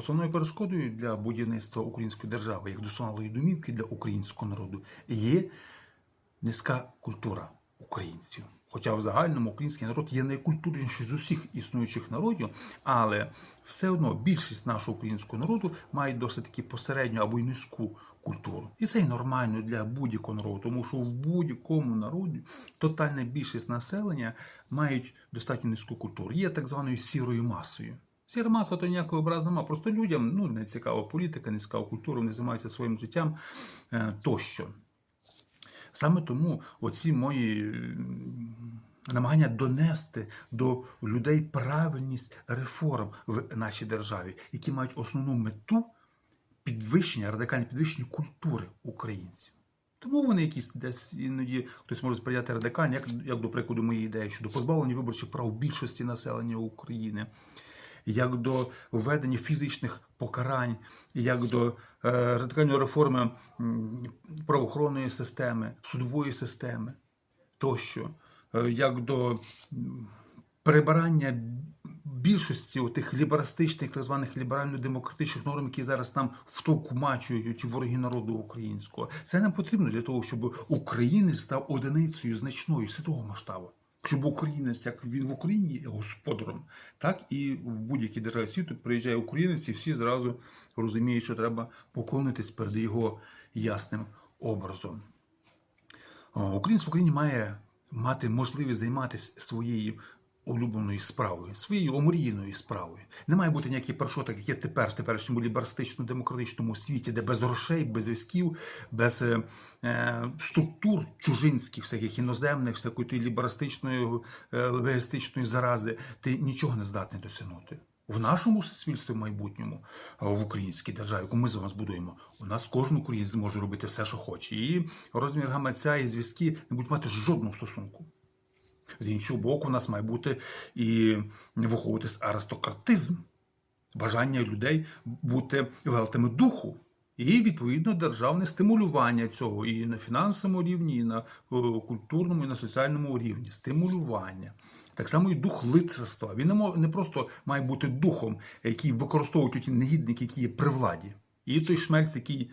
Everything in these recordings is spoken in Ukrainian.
Основною перешкодою для будівництва української держави, як досконалої домівки для українського народу, є низька культура українців. Хоча в загальному український народ є найкультурніший з усіх існуючих народів, але все одно більшість нашого українського народу має досить таки посередню або й низьку культуру. І це й нормально для будь-якого народу, тому що в будь-якому народі тотальна більшість населення мають достатньо низьку культуру. Є так званою сірою масою. Сіра маса то ніякого образу нема. Просто людям ну, не цікава політика, не цікава культура, вони займаються своїм життям е, тощо. Саме тому оці мої намагання донести до людей правильність реформ в нашій державі, які мають основну мету підвищення, радикальне підвищення культури українців. Тому вони якісь десь іноді хтось може сприяти радикально, як, як до прикладу мої ідеї щодо позбавлення виборчих прав більшості населення України, як до введення фізичних покарань, як до е, радикальної реформи правоохоронної системи, судової системи тощо, е, як до м, перебирання більшості тих ліберастичних, так званих ліберально-демократичних норм, які зараз нам втовкумачують вороги народу українського. Це нам потрібно для того, щоб українець став одиницею значною світового масштабу. Щоб українець, як він в Україні є господаром, так і в будь-якій державі світу приїжджає українець, і всі зразу розуміють, що треба поклонитись перед його ясним образом. Українець в Україні має мати можливість займатися своєю улюбленою справою, своєю омріяною справою. Не має бути ніяких перешкод, як є тепер в теперішньому ліберастично-демократичному світі, де без грошей, без зв'язків, без е, е, структур чужинських, всяких іноземних, всякої тої ліберастичної, е, легістичної зарази, ти нічого не здатний досягнути. В нашому суспільстві майбутньому, е, в українській державі, яку ми з вами збудуємо, у нас кожен українець зможе робити все, що хоче. І розмір гаманця і зв'язки не будуть мати жодного стосунку. З іншого боку, у нас має бути і виховуватись аристократизм, бажання людей бути велетами духу. І відповідно державне стимулювання цього і на фінансовому рівні, і на е, культурному, і на соціальному рівні. Стимулювання. Так само і дух лицарства. Він не, просто має бути духом, який використовують ті негідники, які є при владі. І той шмельц, який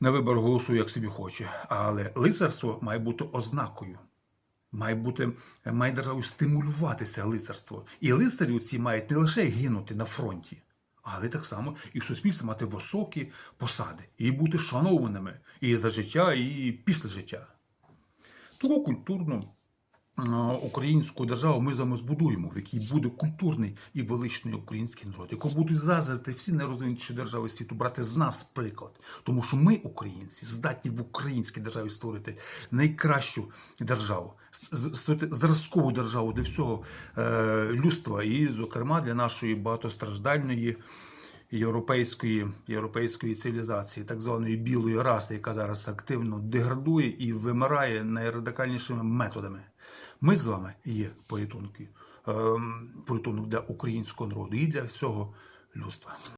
на вибор голосує, як собі хоче. Але лицарство має бути ознакою. Має бути має державою стимулюватися лицарство. І лицарі ці мають не лише гинути на фронті, але так само і в суспільстві мати високі посади і бути шанованими і за життя, і після життя. Тому культурну е, українську державу ми з вами збудуємо, в якій буде культурний і величний український народ, якого будуть зазирати всі найрозвинутіші держави світу, брати з нас приклад. Тому що ми, українці, здатні в українській державі створити найкращу державу, створити зразкову державу для всього е, людства, і, зокрема, для нашої багатостраждальної. Європейської, європейської цивілізації, так званої білої раси, яка зараз активно деградує і вимирає найрадикальнішими методами. Ми з вами є порятунки, ем, порятунок для українського народу і для всього людства.